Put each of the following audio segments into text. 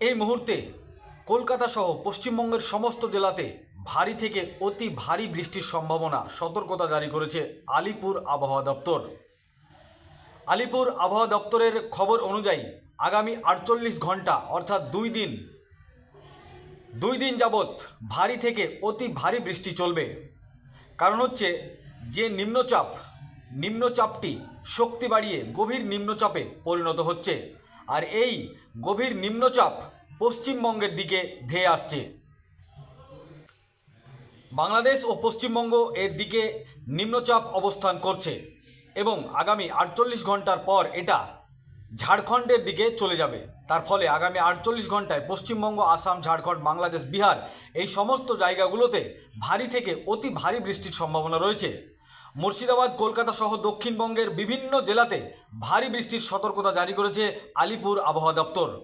এই মুহূর্তে কলকাতা সহ পশ্চিমবঙ্গের সমস্ত জেলাতে ভারী থেকে অতি ভারী বৃষ্টির সম্ভাবনা সতর্কতা জারি করেছে আলিপুর আবহাওয়া দপ্তর। আলিপুর আবহাওয়া দপ্তরের খবর অনুযায়ী আগামী আটচল্লিশ ঘণ্টা অর্থাৎ দুই দিন দুই দিন যাবৎ ভারী থেকে অতি ভারী বৃষ্টি চলবে। কারণ হচ্ছে যে নিম্নচাপ, নিম্নচাপটি শক্তি বাড়িয়ে গভীর নিম্নচাপে পরিণত হচ্ছে। আর এই গভীর নিম্নচাপ পশ্চিমবঙ্গের দিকে ধেয়ে আসছে। বাংলাদেশ ও পশ্চিমবঙ্গ এর দিকে নিম্নচাপ অবস্থান করছে এবং আগামী আটচল্লিশ ঘণ্টার পর এটা ঝাড়খণ্ডের দিকে চলে যাবে। তার ফলে আগামী আটচল্লিশ ঘন্টায় পশ্চিমবঙ্গ, আসাম, ঝাড়খণ্ড, বাংলাদেশ, বিহার এই সমস্ত জায়গাগুলোতে ভারী থেকে অতি ভারী বৃষ্টির সম্ভাবনা রয়েছে। মুর্শিদাবাদ, কলকাতা সহ দক্ষিণবঙ্গের বিভিন্ন জেলাতে ভারী বৃষ্টির সতর্কতা জারি করেছে আলিপুর আবহাওয়া দপ্তর।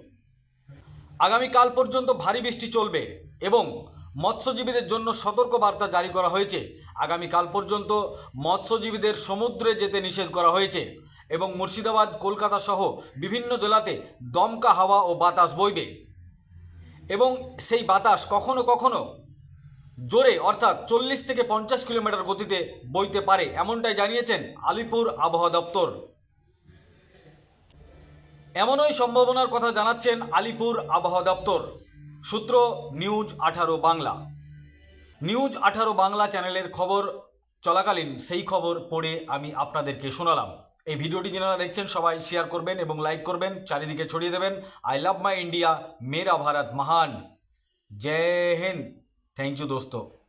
আগামীকাল পর্যন্ত ভারী বৃষ্টি চলবে এবং মৎস্যজীবীদের জন্য সতর্ক বার্তা জারি করা হয়েছে। আগামীকাল পর্যন্ত মৎস্যজীবীদের সমুদ্রে যেতে নিষেধ করা হয়েছে এবং মুর্শিদাবাদ, কলকাতা সহ বিভিন্ন জেলাতে দমকা হাওয়া ও বাতাস বইবে। এবং সেই বাতাস কখনো কখনো জোরে, অর্থাৎ চল্লিশ থেকে পঞ্চাশ কিলোমিটার গতিতে বইতে পারে, এমনটাই জানিয়েছেন আলিপুর আবহাওয়া দপ্তর। এমনই সম্ভাবনার কথা জানাচ্ছেন আলিপুর আবহাওয়া দপ্তর। সূত্র নিউজ আঠারো বাংলা। নিউজ আঠারো বাংলা চ্যানেলের খবর চলাকালীন সেই খবর পড়ে আমি আপনাদেরকে শোনালাম। এই ভিডিওটি যারা দেখছেন, সবাই শেয়ার করবেন এবং লাইক করবেন, চারিদিকে ছড়িয়ে দেবেন। আই লাভ মাই ইন্ডিয়া, মেরা ভারত মহান। জয় হিন্দ। थैंक यू दोस्तों।